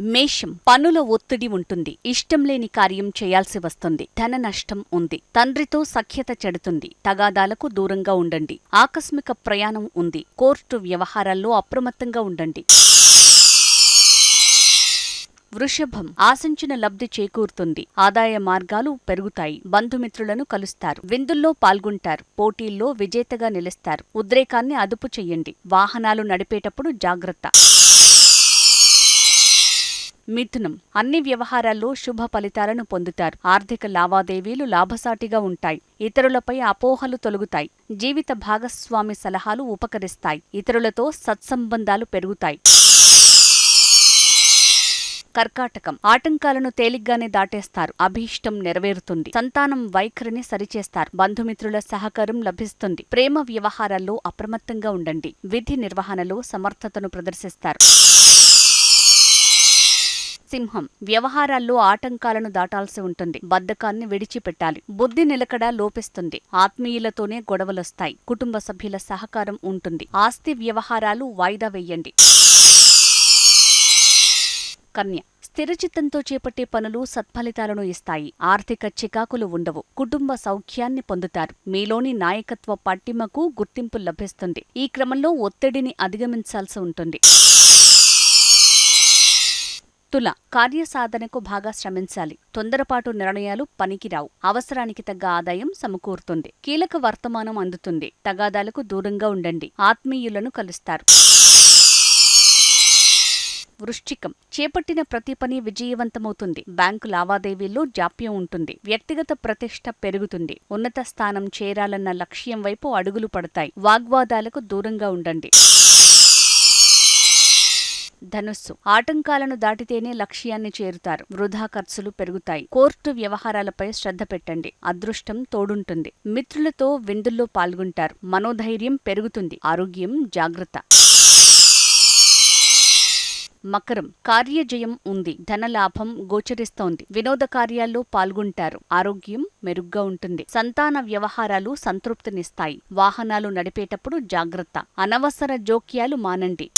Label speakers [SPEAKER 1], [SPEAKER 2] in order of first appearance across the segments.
[SPEAKER 1] మేషం పనుల ఒత్తిడి ఉంటుంది. ఇష్టం లేని కార్యం చేయాల్సి వస్తుంది. ధన నష్టం ఉంది. తండ్రితో సఖ్యత చెడుతుంది. తగాదాలకు దూరంగా ఉండండి. ఆకస్మిక ప్రయాణం ఉంది. కోర్టు వ్యవహారాల్లో అప్రమత్తంగా ఉండండి. వృషభం ఆశించిన లబ్ధి చేకూరుతుంది. ఆదాయ మార్గాలు పెరుగుతాయి. బంధుమిత్రులను కలుస్తారు. విందుల్లో పాల్గొంటారు. పోటీల్లో విజేతగా నిలుస్తారు. ఉద్రేకాన్ని అదుపు చెయ్యండి వాహనాలు నడిపేటప్పుడు జాగ్రత్త. మిథునం. అన్ని వ్యవహారాల్లో శుభ ఫలితాలను పొందుతారు. ఆర్థిక లావాదేవీలు లాభసాటిగా ఉంటాయి. ఇతరులపై అపోహలు తొలగుతాయి. జీవిత భాగస్వామి సలహాలు ఉపకరిస్తాయి. ఇతరులతో సత్సంబంధాలు పెరుగుతాయి. కర్కాటకం. ఆటంకాలను తేలిగ్గానే దాటేస్తారు. అభీష్టం నెరవేరుతుంది. సంతానం వైఖరిని సరిచేస్తారు. బంధుమిత్రుల సహకారం లభిస్తుంది. ప్రేమ వ్యవహారాల్లో అప్రమత్తంగా ఉండండి. విధి నిర్వహణలో సమర్థతను ప్రదర్శిస్తారు. సింహం వ్యవహారాల్లో ఆటంకాలను దాటాల్సి ఉంటుంది. బద్ధకాన్ని విడిచిపెట్టాలి. బుద్ధి నిలకడ లోపిస్తుంది. ఆత్మీయులతోనే గొడవలొస్తాయి. కుటుంబ సభ్యుల సహకారం ఉంటుంది. ఆస్తి వ్యవహారాలు వాయిదా వేయండి. కన్య స్థిరచిత్తంతో చేపట్టే పనులు సత్ఫలితాలను ఇస్తాయి. ఆర్థిక చికాకులు ఉండవు. కుటుంబ సౌఖ్యాన్ని పొందుతారు. మీలోని నాయకత్వ పట్టిమకు గుర్తింపు లభిస్తుంది. ఈ క్రమంలో ఒత్తిడిని అధిగమించాల్సి ఉంటుంది. తుల కార్యసాధనకు బాగా శ్రమించాలి. తొందరపాటు నిర్ణయాలు పనికిరావు. అవసరానికి తగ్గ ఆదాయం సమకూరుతుంది. కీలక వర్తమానం అందుతుంది. తగాదాలకు దూరంగా ఉండండి. ఆత్మీయులను కలుస్తారు. వృశ్చికం. చేపట్టిన ప్రతి పని విజయవంతమవుతుంది. బ్యాంకు లావాదేవీల్లో జాప్యం ఉంటుంది. వ్యక్తిగత ప్రతిష్ట పెరుగుతుంది. ఉన్నత స్థానం చేరాలన్న లక్ష్యం వైపు అడుగులు పడతాయి. వాగ్వాదాలకు దూరంగా ఉండండి. ధనుస్సు. ఆటంకాలను దాటితేనే లక్ష్యాన్ని చేరుతారు. వృధా ఖర్చులు పెరుగుతాయి. కోర్టు వ్యవహారాలపై శ్రద్ధ పెట్టండి. అదృష్టం తోడుంటుంది. మిత్రులతో విందుల్లో పాల్గొంటారు. మనోధైర్యం పెరుగుతుంది. ఆరోగ్యం జాగ్రత్త. మకరం. కార్యజయం ఉంది. ధనలాభం గోచరిస్తోంది. వినోద కార్యాల్లో పాల్గొంటారు. ఆరోగ్యం మెరుగ్గా ఉంటుంది. సంతాన వ్యవహారాలు సంతృప్తినిస్తాయి. వాహనాలు నడిపేటప్పుడు జాగ్రత్త. అనవసర జోక్యాలు మానండి.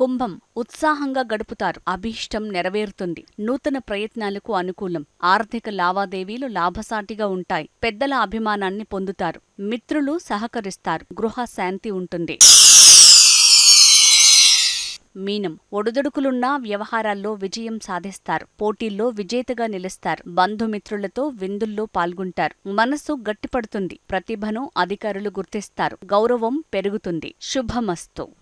[SPEAKER 1] కుంభం ఉత్సాహంగా గడుపుతారు. అభీష్టం నెరవేరుతుంది. నూతన ప్రయత్నాలకు అనుకూలం. ఆర్థిక లావాదేవీలు లాభసాటిగా ఉంటాయి. పెద్దల అభిమానాన్ని పొందుతారు. మిత్రులు సహకరిస్తారు. గృహ శాంతి ఉంటుంది. మీనం. ఒడుదొడుకులున్నా వ్యవహారాల్లో విజయం సాధిస్తారు. పోటీల్లో విజేతగా నిలుస్తారు. బంధుమిత్రులతో విందుల్లో పాల్గొంటారు. మనస్సు గట్టిపడుతుంది. ప్రతిభను అధికారులు గుర్తిస్తారు. గౌరవం పెరుగుతుంది. శుభమస్తు.